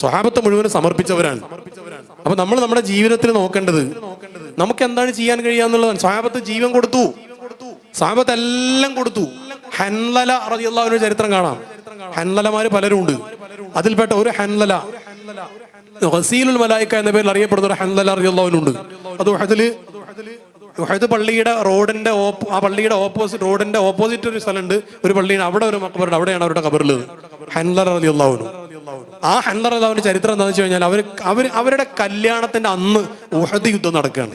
സ്വഹാബത്തെ മുഴുവൻ സമർപ്പിച്ചവരാണ്. അപ്പൊ നമ്മൾ നമ്മുടെ ജീവിതത്തിൽ നോക്കേണ്ടത് നമുക്ക് എന്താണ് ചെയ്യാൻ കഴിയാന്നുള്ളതാണ് സ്വഹാബത്ത് ജീവൻ കൊടുത്തു. സ്വഹാബത്ത് എല്ലാം കൊടുത്തു. ഹൻലല അറിയുള്ള ഒരു ചരിത്രം കാണാം. ഹൻലലമാര് പലരും ഉണ്ട് അതിൽപ്പെട്ട ഒരു ഹൻലല ഹസീലുൽ മലായിക്ക എന്ന പേരിൽ അറിയപ്പെടുന്ന ഒരു ഹൻലല അറിയുള്ളവനുണ്ട് അത് അതിൽ അത് പള്ളിയുടെ റോഡിന്റെ ഓപ്പോ ആ പള്ളിയുടെ ഓപ്പോസിറ്റ് റോഡിന്റെ ഓപ്പോസിറ്റ് ഒരു സ്ഥലമുണ്ട്. ഒരു പള്ളിയുടെ അവിടെ ഒരു മക്കബറുണ്ട് അവിടെയാണ് അവരുടെ കബറിലുള്ളത് ഹൻലർ അലി അള്ളാഹുനു ആ അള്ളാഹുവിന്റെ ചരിത്രം എന്താണെന്ന് വെച്ച് കഴിഞ്ഞാൽ അവർ അവർ അവരുടെ കല്യാണത്തിന്റെ അന്ന് ഉഹദ് യുദ്ധം നടക്കുകയാണ്.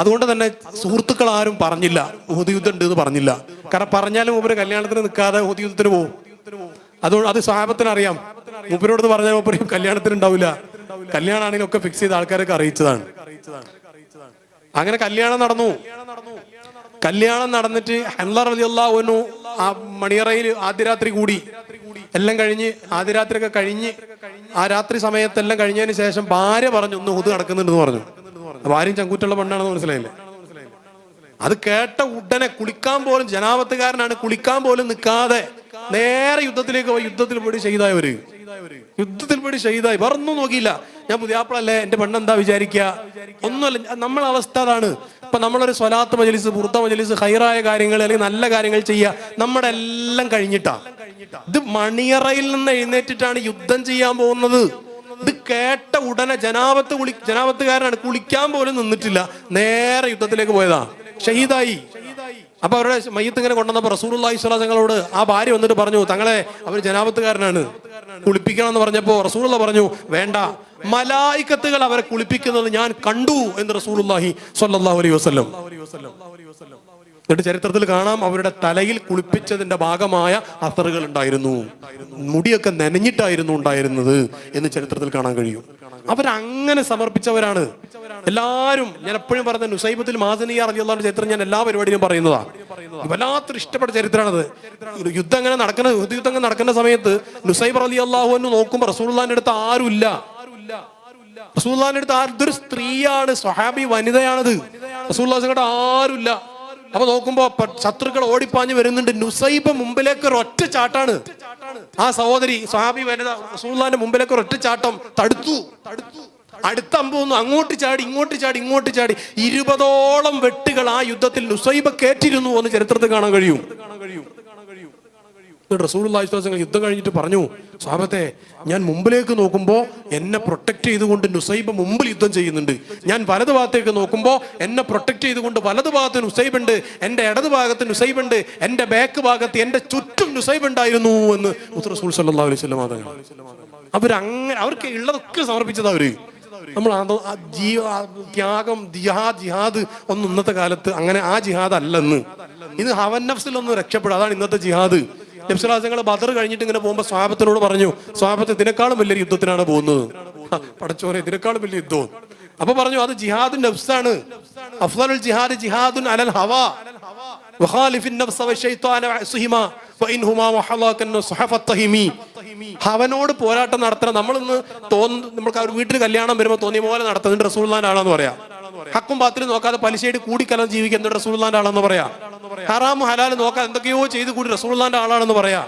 അതുകൊണ്ട് തന്നെ സുഹൃത്തുക്കൾ ആരും പറഞ്ഞില്ല ഉഹദ് യുദ്ധം ഉണ്ട് എന്ന് പറഞ്ഞില്ല. കാരണം പറഞ്ഞാലും ഉപര് കല്യാണത്തിന് നിൽക്കാതെ ഉഹദ് യുദ്ധത്തിന് പോകും അതുകൊണ്ട് അത് സാഹബത്തിന് അറിയാം മൂപ്പരോട് പറഞ്ഞാൽ ഉപരി കല്യാണത്തിന് ഉണ്ടാവില്ല കല്യാണമാണെങ്കിലും ഒക്കെ ഫിക്സ് ചെയ്ത ആൾക്കാരൊക്കെ അറിയിച്ചതാണ്. അങ്ങനെ കല്യാണം നടന്നു. കല്യാണം നടന്നിട്ട് ഹൻലർ അലി അള്ളാഹുനു ആ മണിയറയിൽ ആദ്യ രാത്രി കൂടി. എല്ലാം കഴിഞ്ഞ് ആദ്യ രാത്രി ഒക്കെ കഴിഞ്ഞ് ആ രാത്രി സമയത്തെല്ലാം കഴിഞ്ഞതിന് ശേഷം ഭാര്യ പറഞ്ഞു ഒന്ന് ഹുദ് നടക്കുന്നുണ്ടെന്ന് പറഞ്ഞു. ഭാര്യയും ചങ്കൂറ്റുള്ള പെണ്ണാണെന്ന് മനസ്സിലായില്ലേ? അത് കേട്ട ഉടനെ കുളിക്കാൻ പോലും ജനാപത്തുകാരനാണ് കുളിക്കാൻ പോലും നിൽക്കാതെ നേരെ യുദ്ധത്തിലേക്ക് പോയി യുദ്ധത്തിൽ പോയി ചെയ്തായവര് യുദ്ധത്തിൽ പോയി ഷഹീദായി വേറൊന്നും നോക്കിയില്ല. ഞാൻ പുതിയാപ്പിളല്ലേ എന്റെ പെണ്ണെന്താ വിചാരിക്കുക ഒന്നുമല്ല. നമ്മളെ അവസ്ഥ അതാണ്. ഇപ്പൊ നമ്മളൊരു സ്വലാത്ത് മജലിസ് പുറത്ത മജലിസ് ഹൈറായ കാര്യങ്ങൾ അല്ലെങ്കിൽ നല്ല കാര്യങ്ങൾ ചെയ്യുക നമ്മുടെ എല്ലാം കഴിഞ്ഞിട്ടാ. ഇത് മണിയറയിൽ നിന്ന് എഴുന്നേറ്റിട്ടാണ് യുദ്ധം ചെയ്യാൻ പോകുന്നത്. ഇത് കേട്ട ഉടനെ ജനാപത്ത് കുളി ജനാപത്തുകാരനാണ് കുളിക്കാൻ പോലും നിന്നിട്ടില്ല. നേരെ യുദ്ധത്തിലേക്ക് പോയതാ. ഷഹീദായി. അപ്പൊ അവരുടെ മയ്യത്ത് ഇങ്ങനെ കൊണ്ടുവന്നപ്പോ റസൂലുള്ളാഹി സ്വലാ തങ്ങളോട് ആ ഭാര്യ വന്നിട്ട് പറഞ്ഞു തങ്ങളെ അവർ ജനാപത്തുകാരനാണ്. കുളിപ്പിക്കണം എന്ന് പറഞ്ഞപ്പോ റസൂലുള്ള പറഞ്ഞു വേണ്ട. മലായിക്കത്തുകൾ അവരെ കുളിപ്പിക്കുന്നത് ഞാൻ കണ്ടു എന്ന് റസൂലുള്ളാഹി സ്വല്ലല്ലാഹു അലൈഹി വസല്ലം. എന്നിട്ട് ചരിത്രത്തിൽ കാണാം അവരുടെ തലയിൽ കുളിപ്പിച്ചതിന്റെ ഭാഗമായ അസറുകൾ ഉണ്ടായിരുന്നു. മുടിയൊക്കെ നനഞ്ഞിട്ടായിരുന്നു ഉണ്ടായിരുന്നത് എന്ന് ചരിത്രത്തിൽ കാണാൻ കഴിയും. അവരങ്ങനെ സമർപ്പിച്ചവരാണ്. എല്ലാവരും ഞാൻ എപ്പോഴും പറഞ്ഞ നുസൈബത്തിൽ മാസനിയ അറിയുള്ള ചരിത്രം ഞാൻ എല്ലാ പരിപാടിയിലും പറയുന്നതാണ് വല്ലാത്തൊരു ഇഷ്ടപ്പെട്ട ചരിത്രമാണത്. യുദ്ധം അങ്ങനെ നടക്കുന്ന യുദ്ധം അങ്ങനെ നടക്കുന്ന സമയത്ത് നുസൈബ് അലി അള്ളാഹു എന്ന് നോക്കുമ്പോൾ റസൂള്ളാന്റെ അടുത്ത് ആരുമില്ല. റസൂള്ളാന്റെ അടുത്ത് ആരുടെ സ്ത്രീയാണ് സ്വഹാബി വനിതയാണത്. റസൂല്ലാസിന്റെ ആരുമില്ല. അപ്പൊ നോക്കുമ്പോ ശത്രുക്കൾ ഓടിപ്പാഞ്ഞ് വരുന്നുണ്ട്. നുസൈബ് മുമ്പിലേക്ക് ഒറ്റ ചാട്ടാണ്. ആ സഹോദരി സ്വഹാബി വനിത റസൂള്ളാന്റെ മുമ്പിലേക്ക് ഒറ്റ ചാട്ടം തടുത്തു തടുത്തു. അടുത്ത അമ്പൊന്നു അങ്ങോട്ട് ചാടി ഇങ്ങോട്ട് ചാടി ഇങ്ങോട്ട് ചാടി. ഇരുപതോളം വെട്ടുകൾ ആ യുദ്ധത്തിൽ നുസൈബ കേറ്റിരുന്നു എന്ന് ചരിത്രത്തിൽ കാണാൻ കഴിയും. യുദ്ധം കഴിഞ്ഞിട്ട് പറഞ്ഞു സ്വാപത്തെ ഞാൻ മുമ്പിലേക്ക് നോക്കുമ്പോൾ എന്നെ പ്രൊട്ടക്ട് ചെയ്തുകൊണ്ട് നുസൈബ് മുമ്പിൽ യുദ്ധം ചെയ്യുന്നുണ്ട്. ഞാൻ വലതു ഭാഗത്തേക്ക് നോക്കുമ്പോൾ എന്നെ പ്രൊട്ടക്ട് ചെയ്തുകൊണ്ട് വലതു ഭാഗത്ത് നുസൈബ് ഉണ്ട് എന്റെ ഇടതു ഭാഗത്ത് നുസൈബ് ഉണ്ട് എന്റെ ബാക്ക് ഭാഗത്ത് എന്റെ ചുറ്റും നുസൈബ് ഉണ്ടായിരുന്നു എന്ന് അലൈഹി അവരങ്ങനെ അവർക്ക് ഉള്ളതൊക്കെ സമർപ്പിച്ചത് അവർ. നമ്മൾ ജീവ ത്യാഗം ജിഹാദ് ജിഹാദ് ഒന്നും ഇന്നത്തെ കാലത്ത് അങ്ങനെ ആ ജിഹാദ് അല്ലെന്ന് ഇത് ഹവൻ ഒന്ന് രക്ഷപ്പെടും. അതാണ് ഇന്നത്തെ ജിഹാദ്. നബ്സുലാസങ്ങൾ ബദർ കഴിഞ്ഞിട്ട് ഇങ്ങനെ പോകുമ്പോൾ സ്വാപത്തിനോട് പറഞ്ഞു സ്വാപത്ത് ഇതിനേക്കാളും വലിയ യുദ്ധത്തിനാണ് പോകുന്നത്. പടച്ചോനെ ഇതിനേക്കാളും വലിയ യുദ്ധവും അപ്പൊ പറഞ്ഞു അത് ജിഹാദുൻ നഫ്സാണ്. അഫ്ദലുൽ ജിഹാദ് ജിഹാദുൻ അലൽ ഹവാ. വഖാലിഫിൻ നഫ്സ സുഹഫത്തഹിമി അവനോട് പോരാട്ടം നടത്തണം. നമ്മളിന്ന് തോന്നുന്നു നമുക്ക് അവർ വീട്ടിൽ കല്യാണം വരുമ്പോൾ തോന്നിയ പോലെ നടത്തുന്നുണ്ട് റസൂള്ളാനാണെന്ന് പറയാം. ഹക്കും പാത്തിലും നോക്കാതെ പലിശയുടെ കൂടിക്കലം ജീവിക്കുന്ന റസൂള്ളാന്റെ ആളാന്ന് പറയാം. ഹറാം ഹലാൽ നോക്കാതെ എന്തൊക്കെയോ ചെയ്ത് കൂടി റസൂള്ളാന്റെ ആളാണെന്ന് പറയാം.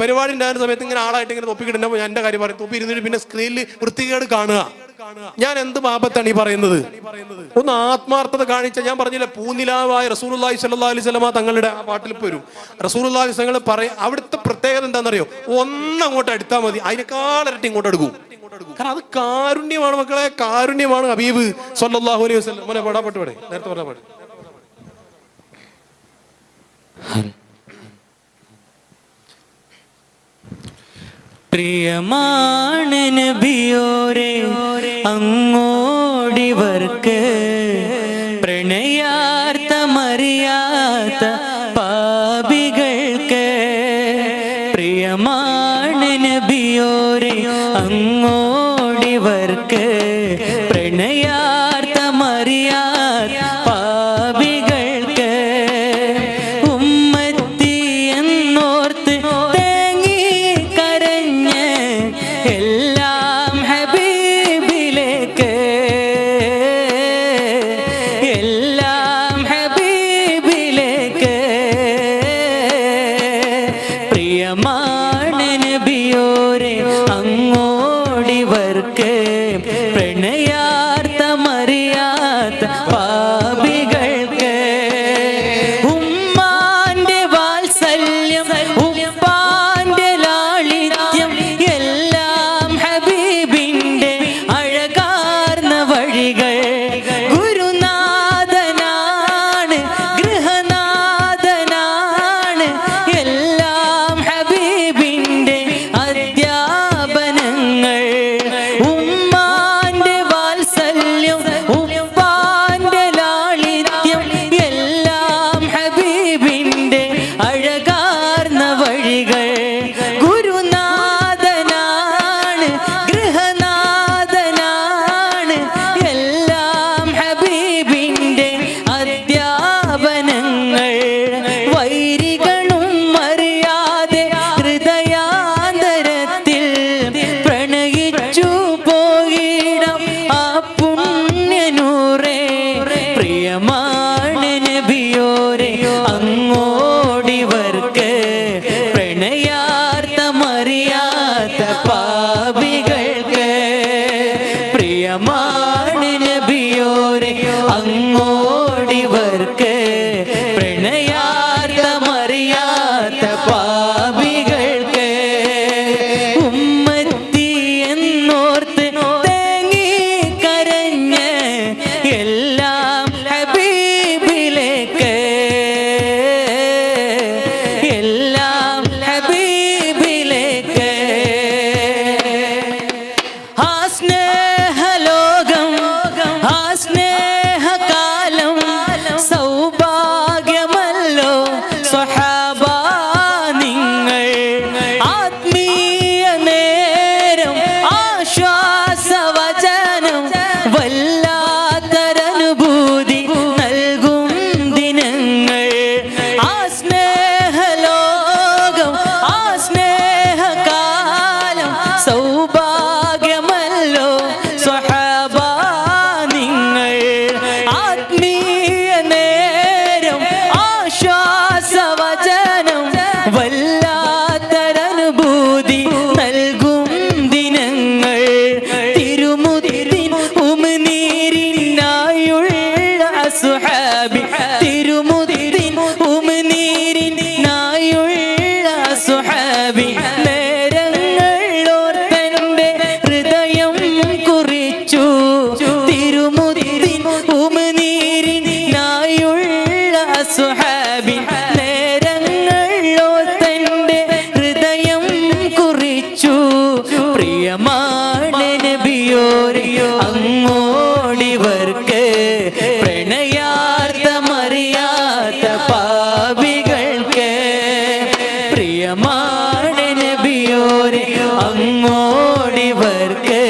പരിപാടി ഉണ്ടായിരുന്ന സമയത്ത് ഇങ്ങനെ ആളായിട്ട് ഇങ്ങനെ തൊപ്പി കിട്ടുമ്പോൾ ഞാൻ എന്റെ കാര്യം പറയും. തൊപ്പി ഇരുന്നിട്ട് പിന്നെ സ്ക്രീനിൽ വൃത്തികേട് കാണുക. ഞാൻ എന്ത് പാപത്താണ് ഈ പറയുന്നത്? ഒന്ന് ആത്മാർത്ഥത കാണിച്ച ഞാൻ പറഞ്ഞില്ല പൂനിലാവായ റസൂലുള്ളാഹി സ്വല്ലല്ലാഹി അലൈഹി വസല്ലമ തങ്ങളുടെ ആ പാട്ടിൽ പോരും. റസൂലുള്ളാഹി തങ്ങൾ പറയും അവിടുത്തെ പ്രത്യേകത എന്താണെന്നറിയോ? ഒന്നങ്ങോട്ട് എടുത്താൽ മതി അതിനേക്കാൾ ഇരട്ടി ഇങ്ങോട്ട് എടുക്കും. കാരണം അത് കാരുണ്യമാണ് മക്കളെ കാരുണ്യമാണ് ഹബീബ് സ്വല്ലല്ലാഹു അലൈഹി വസല്ലം. മോനെ നേരത്തെ പറഞ്ഞ പ്രിയമാണ് നബിയോരെ അങ്ങോടിവർക്ക് പ്രണയാർത്ഥമറിയാത്ത പാപികൾക്ക് പ്രിയമാണ് നബിയോരെ അങ്ങോടിവർക്ക് പ്രിയമാണ് നബിയോരെ അങ്ങോടിവർക്ക് അങ്ങോടിവർക്ക് പ്രിയമാണ് നബിയോരിയോ അങ്ങോടിവർക്ക്